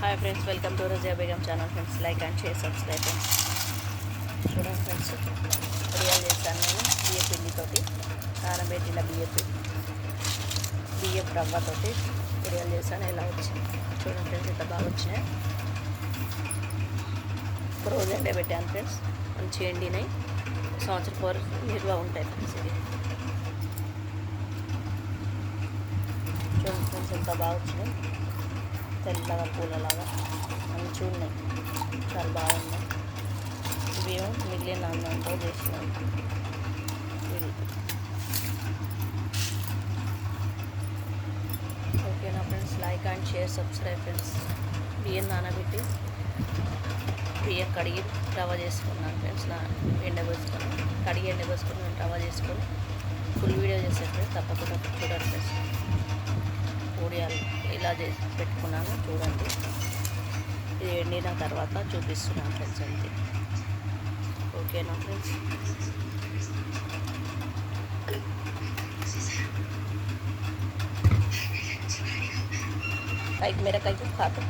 hi friends welcome to Razia Begum channel friends like and share subscribe friends చూడండి friends biryani చేస్తాను నేను బియ్య పిండితోటి నానబెట్టిన బియ్యపు బియ్యపు రవ్వతోటి బిర్యానీ చేస్తాను ఎలా వచ్చింది చూడండి ఫ్రెండ్స్ ఎంత బాగా వచ్చినాయి ఒక రోజు ఎండే పెట్టాను ఫ్రెండ్స్ మంచిగా ఎండినాయి సంవత్సరం వరకు నిల్వ ఉంటాయి ఫ్రెండ్స్ ఇది చూడండి ఫ్రెండ్స్ ఎంత బాగా వచ్చినాయి తెల్లగా పూలలాగా. మంచిగా ఉన్నాయి చాలా బాగున్నాయి ఇవేమో మిగిలిన అన్నంతో చేసినాం ఇది. ఓకేనా friends like and share subscribe friends. బియ్యం నానబెట్టి బియ్యం కడిగి రవ్వ చేసుకున్నాను ఫ్రెండ్స్. నా ఎండబోసుకున్నాను కడిగి ఎండబోసుకొని రవ్వ చేసుకొని ఫుల్ వీడియో చేసాను ఫ్రెండ్స్ తప్పకుండా చూడండి ఫ్రెండ్స్. ఇలా చేసి పెట్టుకున్నాను చూడండి ఇది ఎండిన తర్వాత చూపిస్తున్నాను ఫ్రెండ్స్ అంతే ఓకేనా ఫ్రెండ్స్ कई मेरा कई खाता